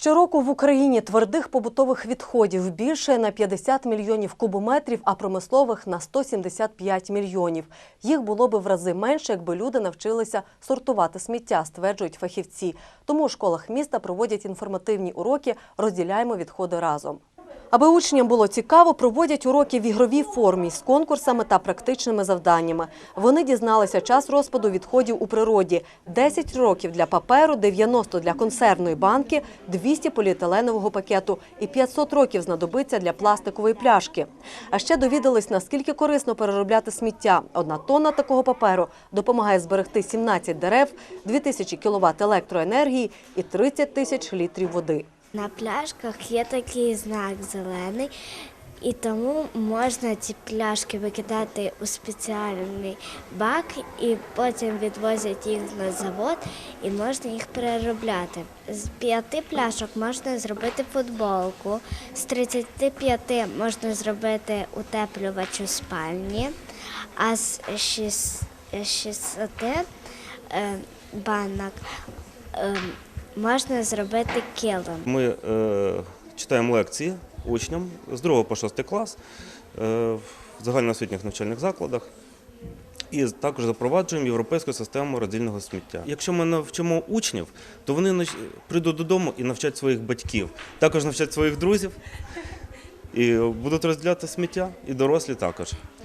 Щороку в Україні твердих побутових відходів більше на 50 мільйонів кубометрів, а промислових на 175 мільйонів. Їх було би в рази менше, якби люди навчилися сортувати сміття, стверджують фахівці. Тому у школах міста проводять інформативні уроки Розділяємо відходи разом. Аби учням було цікаво, проводять уроки в ігровій формі з конкурсами та практичними завданнями. Вони дізналися час розпаду відходів у природі: 10 років для паперу, 90 для консервної банки, 200 поліетиленового пакету і 500 років знадобиться для пластикової пляшки. А ще довідались, наскільки корисно переробляти сміття. Одна тонна такого паперу допомагає зберегти 17 дерев, 2000 кВт електроенергії і 30 тисяч літрів води. На пляшках є такий знак зелений, і тому можна ці пляшки викидати у спеціальний бак, і потім відвозять їх на завод, і можна їх переробляти. З п'яти пляшок можна зробити футболку, з 35 можна зробити утеплювач у спальні, а з шіс- 60 е, банок е, можна зробити килим. Ми е, читаємо лекції учням з 2 по 6 клас е, в загальноосвітніх навчальних закладах. І також запроваджуємо європейську систему роздільного сміття. Якщо ми навчимо учнів, то вони прийдуть додому і навчать своїх батьків, також навчать своїх друзів і будуть розділяти сміття, і дорослі також.